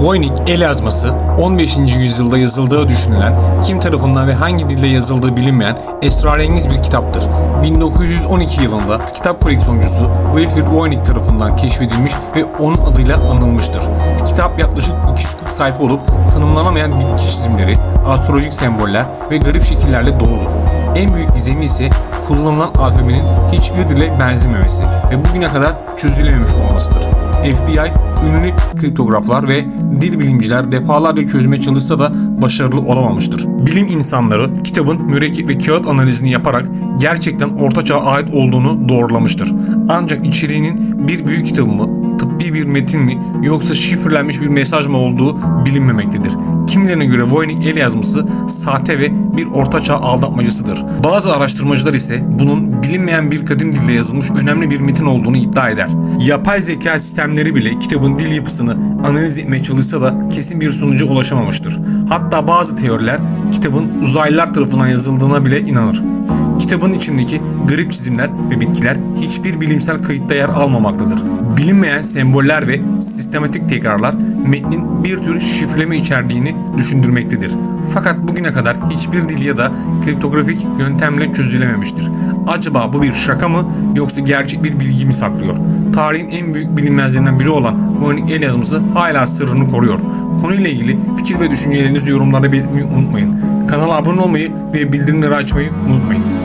Voynich el yazması 15. yüzyılda yazıldığı düşünülen, kim tarafından ve hangi dilde yazıldığı bilinmeyen esrarengiz bir kitaptır. 1912 yılında kitap koleksiyoncusu Wilfrid Voynich tarafından keşfedilmiş ve onun adıyla anılmıştır. Kitap yaklaşık 240 sayfa olup tanımlanamayan bitki çizimleri, astrolojik semboller ve garip şekillerle doludur. En büyük gizemi ise kullanılan alfabenin hiçbir dile benzememesi ve bugüne kadar çözülememiş olmasıdır. FBI ünlü kriptograflar ve dil bilimciler defalarca çözmeye çalışsa da başarılı olamamıştır. Bilim insanları kitabın mürekkep ve kağıt analizini yaparak gerçekten Orta Çağ'a ait olduğunu doğrulamıştır. Ancak içeriğinin bir büyük kitabı tıbbi bir metin mi yoksa şifrelenmiş bir mesaj mı olduğu bilinmemektedir. Kimilerine göre Voynich el yazması sahte ve bir ortaçağ aldatmacasıdır. Bazı araştırmacılar ise bunun bilinmeyen bir kadim dilde yazılmış önemli bir metin olduğunu iddia eder. Yapay zeka sistemleri bile kitabın dil yapısını analiz etmeye çalışsa da kesin bir sonuca ulaşamamıştır. Hatta bazı teoriler kitabın uzaylılar tarafından yazıldığına bile inanır. Kitabın içindeki garip çizimler ve bitkiler hiçbir bilimsel kayıtta yer almamaktadır. Bilinmeyen semboller ve sistematik tekrarlar metnin bir tür şifreleme içerdiğini düşündürmektedir. Fakat bugüne kadar hiçbir dil ya da kriptografik yöntemle çözülememiştir. Acaba bu bir şaka mı yoksa gerçek bir bilgi mi saklıyor? Tarihin en büyük bilinmezlerinden biri olan Voynich el yazması hala sırrını koruyor. Konuyla ilgili fikir ve düşüncelerinizi yorumlarda belirtmeyi unutmayın. Kanala abone olmayı ve bildirimleri açmayı unutmayın.